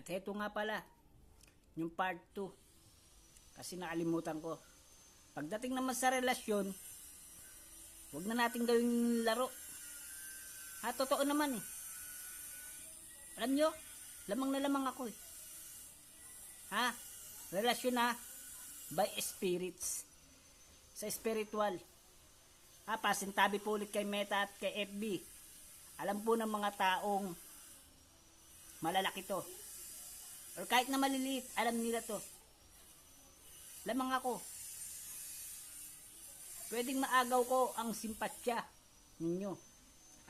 At heto nga pala, yung part 2. Kasi nakalimutan ko. Pagdating naman sa relasyon, huwag na natin gawing laro. Ha, totoo naman eh. Alam nyo, lamang na lamang ako eh. Ha? Relasyon na by spirits. Sa spiritual. Ha, pasintabi po ulit kay Meta at kay FB. Alam po ng mga taong malalaki to. Or kahit na maliliit, alam nila to. Lamang ako. Pwedeng maagaw ko ang simpatya ninyo.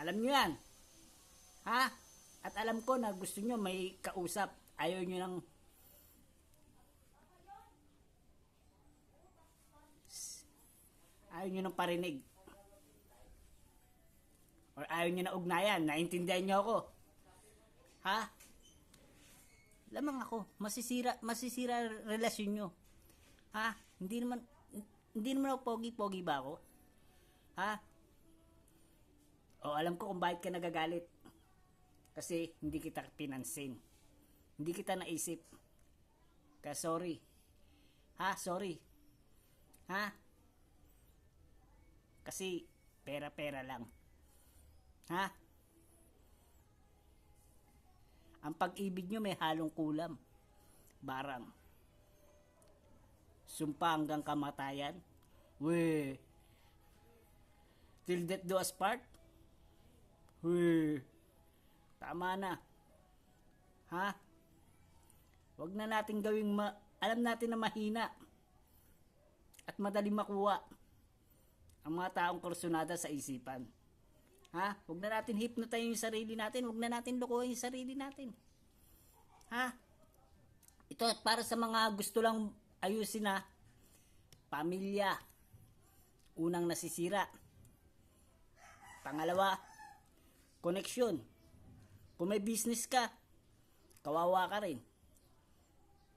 Alam nyo yan. Ha? At alam ko na gusto nyo may kausap. Ayaw nyo ng ayaw nyo ng parinig. Or ayaw nyo na ugnayan. Naintindihan nyo ako. Ha? Lamang ako. Masisira, masisira relasyon nyo. Ha? Hindi naman, hindi naman ako pogi-pogi ba ako? Ha? O alam ko kung bakit ka nagagalit. Kasi hindi kita pinansin. Hindi kita naisip. Kaya sorry. Ha? Sorry. Ha? Kasi pera-pera lang. Ha? Ang pag-ibig nyo may halong kulam. Barang. Sumpa hanggang kamatayan. We. Till death do us part. We. Tama na. Ha? Huwag na natin gawing ma... Alam natin na mahina. At madaling makuha ang mga taong kursunada sa isipan. Ha? Huwag na natin hypnotize yung sarili natin. Huwag na natin lukuhin yung sarili natin. Ha? Ito para sa mga gusto lang ayusin na pamilya. Unang nasisira. Pangalawa, koneksyon. Kung may business ka, kawawa ka rin.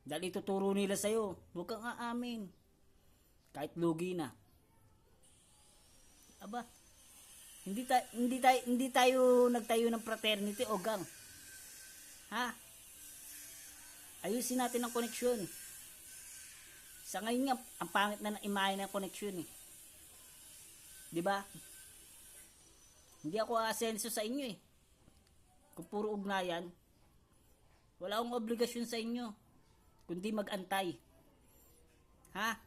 Dahil ituturo nila sa'yo, huwag kang aamin. Kahit lugi na. Aba, hindi tayo hindi tayo hindi tayo nagtayo ng fraternity o gang. Ha? Ayusin natin ang koneksyon. Sa ngayon nga, ang pangit na ng imahe ng koneksyon eh. 'Di ba? Hindi ako aasenso sa inyo eh. Kung puro ugnayan, wala akong obligasyon sa inyo kundi mag-antay. Ha?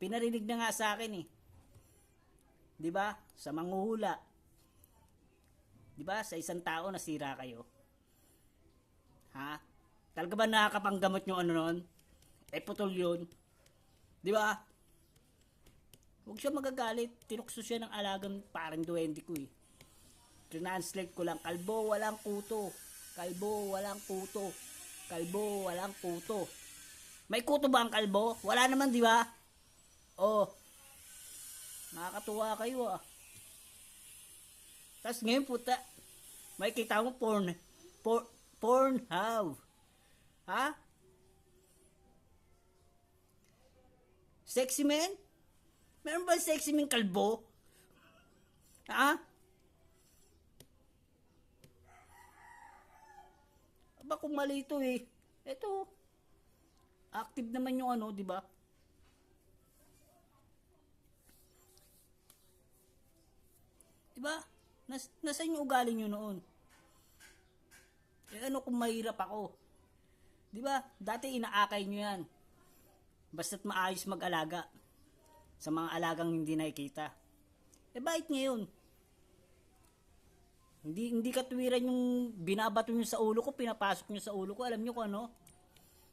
Pinarinig na nga sa akin eh. 'Di ba? Sa manghuhula. 'Di ba? Sa isang tao nasira kayo. Ha? Talaga ba nakakapanggamot yung ano noon? Eh putol 'yun. 'Di ba? Huwag siya magagalit. Tinukso siya ng alagang parang duwende ko eh. Translate ko lang, kalbo walang kuto. Kalbo walang kuto. Kalbo walang kuto. May kuto ba ang kalbo? Wala naman, di ba? Oh, Nakakatuwa kayo ah. Tapos ngayon puta, may kita mo porn. Por, porn how? Ha? Sexy man? Meron ba sexy man kalbo? Ha? Aba kung mali ito eh. Ito. Active naman yung ano, di ba? Diba? Nas, nasaan yung ugali nyo noon? Eh ano kung mahirap ako? Diba? Dati inaakay nyo yan. Basta't maayos mag-alaga. Sa mga alagang hindi nakikita. Eh bakit ngayon? Hindi, hindi katuwiran yung binabato nyo sa ulo ko, pinapasok nyo sa ulo ko. Alam nyo kung ano?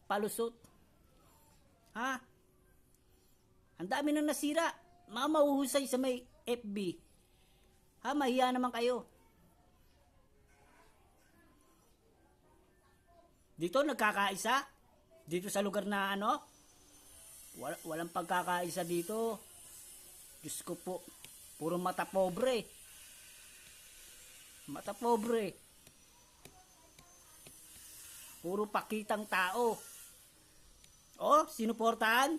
Palusot. Ha? Ang dami nang nasira. Mga mahuhusay sa may FB. Ha, mahiya naman kayo. Dito nagkakaisa? Dito sa lugar na ano? Wal, walang pagkakaisa dito. Diyos ko po. Puro mata pobre. Mata pobre. Puro pakitang tao. Oh, sinuportahan?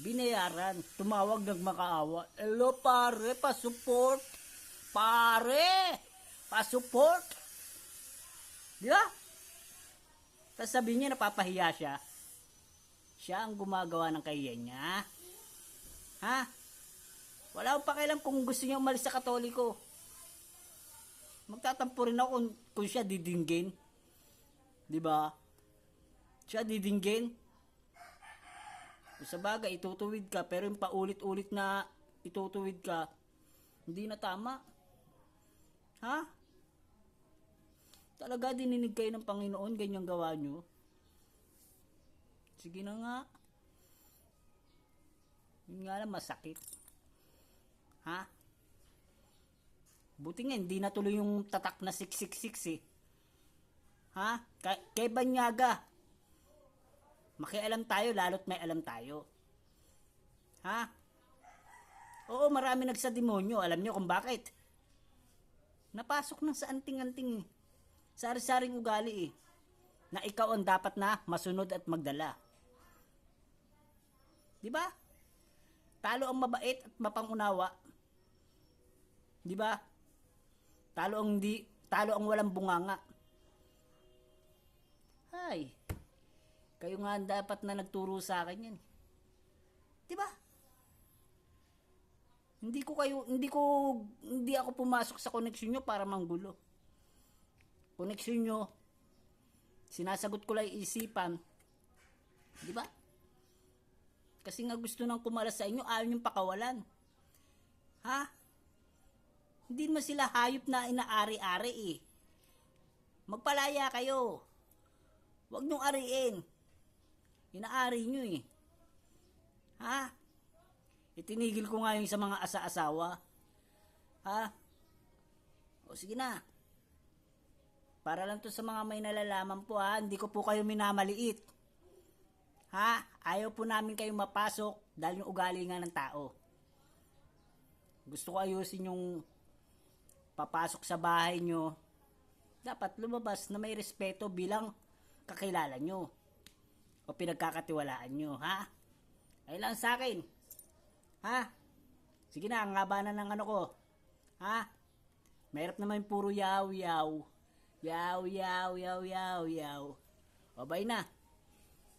Binayaran. Tumawag nagmakaawa. Hello pare, pa-support. Pare, pa-support. Di ba? Tapos sabihin niya, napapahiya siya. Siya ang gumagawa ng kaya niya. Ha? Wala akong pakialam kung gusto niya umalis sa katoliko. Magtatampo rin ako kung, kung siya didinggin. Di ba? Siya didinggin. Sa bagay, itutuwid ka, pero yung paulit-ulit na itutuwid ka, hindi na tama. Ha? Talaga dininig kayo ng Panginoon, ganyan gawa nyo. Sige na nga. Yun nga lang, masakit. Ha? Buti nga, hindi natuloy yung tatak na 666 eh. Ha? Kay, kay Banyaga. Makialam tayo, lalo't may alam tayo. Ha? Oo, marami nagsademonyo. Alam nyo kung bakit? Napasok na sa anting-anting eh. Sari-saring ugali eh. Na ikaw ang dapat na masunod at magdala. Di ba? Talo ang mabait at mapangunawa. Di ba? Talo ang di, talo ang walang bunganga. Hay. Kayo nga dapat na nagturo sa akin yan. Di ba? Hindi ko kayo, hindi ko, hindi ako pumasok sa koneksyon nyo para manggulo. Koneksyon nyo, sinasagot ko lang isipan. Di ba? Kasi nga gusto nang kumalas sa inyo, ayaw niyong pakawalan. Ha? Hindi naman sila hayop na inaari-ari eh. Magpalaya kayo. Huwag niyong ariin. Inaari niyo eh. Ha? Itinigil ko nga yung sa mga asa-asawa. Ha? O sige na. Para lang to sa mga may nalalaman po ha. Hindi ko po kayo minamaliit. Ha? Ayaw po namin kayong mapasok dahil yung ugali nga ng tao. Gusto ko ayusin yung papasok sa bahay nyo. Dapat lumabas na may respeto bilang kakilala nyo. O pinagkakatiwalaan nyo, ha? Ay lang sa akin. Ha? Sige na, ang haba na ng ano ko. Ha? Mahirap naman puro yaw, yaw. Yaw, yaw, bye na.